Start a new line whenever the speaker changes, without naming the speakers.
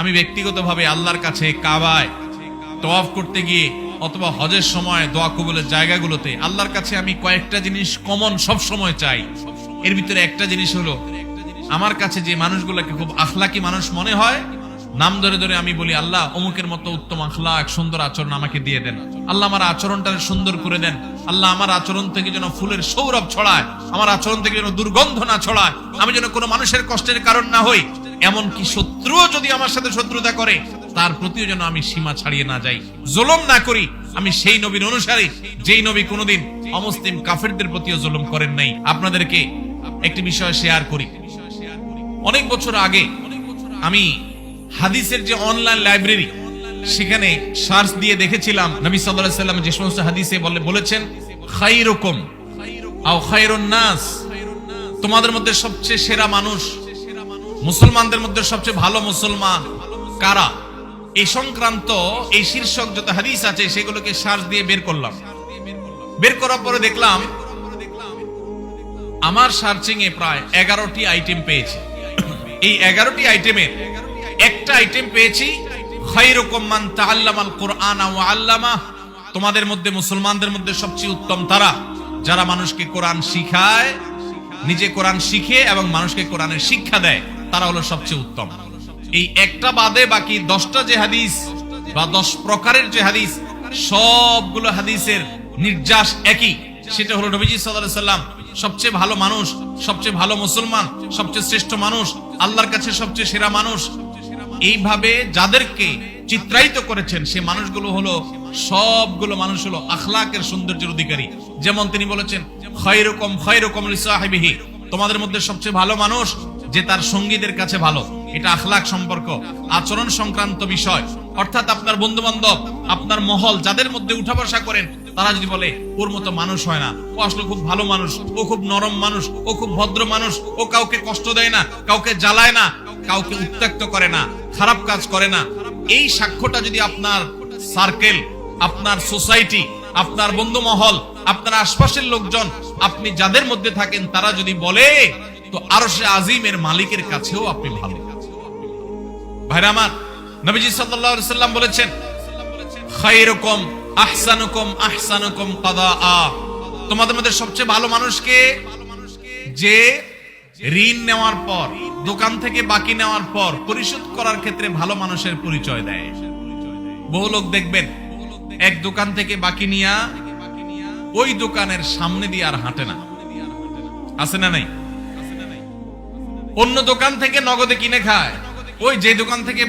আমি ব্যক্তিগতভাবে আল্লাহর কাছে কাবায় তওয়াফ করতে গিয়ে অথবা হজের সময় দোয়া কবুলের জায়গাগুলোতে আল্লাহর কাছে আমি কয়েকটা জিনিস কমন সব সময় চাই। এর ভিতরে একটা জিনিস হলো, আমার কাছে যে মানুষগুলোকে খুব আখলাকি মানুষ মনে হয়, নাম ধরে ধরে আমি বলি, আল্লাহ, অমুকের মতো উত্তম আখলাক, সুন্দর আচরণ আমাকে দিয়ে দেন। আল্লাহ আমার আচরণটা সুন্দর করে দেন। আল্লাহ আমার আচরণ থেকে যেন ফুলের সৌরভ ছড়ায়, আমার আচরণ থেকে যেন দুর্গন্ধ না ছড়ায়, আমি যেন কোনো মানুষের কষ্টের কারণ না হই। এমনকি শত্রুও যদি আমার সাথে শত্রুতা করে, তার প্রতিও যেন আমি সীমা ছাড়িয়ে না যাই। জুলুম না করি, আমি সেই নবীর অনুসারী, যেই নবী কোনোদিন অমুসলিম কাফেরদের প্রতিও জুলুম করেন নাই। আপনাদেরকে একটি বিষয় শেয়ার করি। অনেক বছর আগে আমি হাদিসের যে অনলাইন লাইব্রেরি, সেখানে সার্চ দিয়ে দেখেছিলাম, নবী সাল্লাল্লাহু আলাইহি সাল্লাম যে সমস্ত হাদিসে বলে বলেছেন খাইরুকুম আও খায়রুন নাস। তোমাদের মধ্যে সবচেয়ে সেরা মানুষ মুসলমানদের মধ্যে সবচেয়ে ভালো মুসলমান কারা? এই সংক্রান্ত এই শীর্ষক যত হাদিস আছে, সেগুলোকে সার্চ দিয়ে বের করলাম। বের করার পরে দেখলাম, আমার সার্চিং এ প্রায় এগারোটি আইটেম পেয়েছি। এই এগারোটি আইটেমের একটা আইটেম পেয়েছি কুরআন আল্লামা। তোমাদের মধ্যে, মুসলমানদের মধ্যে সবচেয়ে উত্তম তারা, যারা মানুষকে কোরআন শিখায়, নিজে কোরআন শিখে এবং মানুষকে কোরআনের শিক্ষা দেয়। তারা হলো সবচেয়ে উত্তম। এই একটা বাদে বাকি দশটা যে হাদিস বা দশ প্রকারের যে হাদিস, সবগুলো হাদিসের নির্যাস একই। সেটা হলো নবীজি সাল্লাম সবচেয়ে ভালো মানুষ, সবচেয়ে ভালো মুসলমান, সবচেয়ে শ্রেষ্ঠ মানুষ, আল্লাহর কাছে সবচেয়ে সেরা মানুষ। এইভাবে যাদেরকে চিত্রায়িত করেছেন, সে মানুষগুলো হলো, সবগুলো মানুষ হলো আখলাকের সৌন্দর্যের অধিকারী। যেমন তিনি বলেছেন, খয়রকম খয়রকম লিসাহিবিহি। তোমাদের মধ্যে সবচেয়ে ভালো মানুষ যে তার সঙ্গীদের কাছে ভালো। এটা আখলাক সম্পর্ক, আচরণ সংক্রান্ত বিষয়। অর্থাৎ আপনার বন্ধু বান্ধব আপনার মহল, যাদের মধ্যে উঠা বসা করেন, তারা যদি বলে, ওর মতো মানুষ হয় না। ও আসলে খুব ভালো মানুষ। ও খুব নরম মানুষ। ও খুব ভদ্র মানুষ। ও কাউকে কষ্ট দেয় না, কাউকে জ্বালায় না, কাউকে উত্ত্যক্ত করে না, খারাপ কাজ করে না। এই সাক্ষ্যটা যদি আপনার সার্কেল আপনার সোসাইটি আপনার বন্ধু মহল আপনার আশপাশের লোকজন, আপনি যাদের মধ্যে থাকেন, তারা যদি বলে তো আরও সে আজিমের মালিকের কাছেও আপনি ভালো ভাইরা আমার, নবীজি সাল্লাম বলেছেন, খায়রুকুম, আহসানুকুম আহসানুকুম তোমাদের মধ্যে সবচেয়ে ভালো মানুষকে যে ঋণ নেওয়ার পর, দোকান থেকে বাকি নেওয়ার পর পরিশোধ করার ক্ষেত্রে ভালো মানুষের পরিচয় দেয়। বহু লোক দেখবেন, এক দোকান থেকে বাকি নিয়া ওই দোকানের সামনে দিয়ে আর হাঁটে না। আছে না নাই? অন্য দোকান থেকে নগদে কিনে খায়। ওই যে দোকান থেকে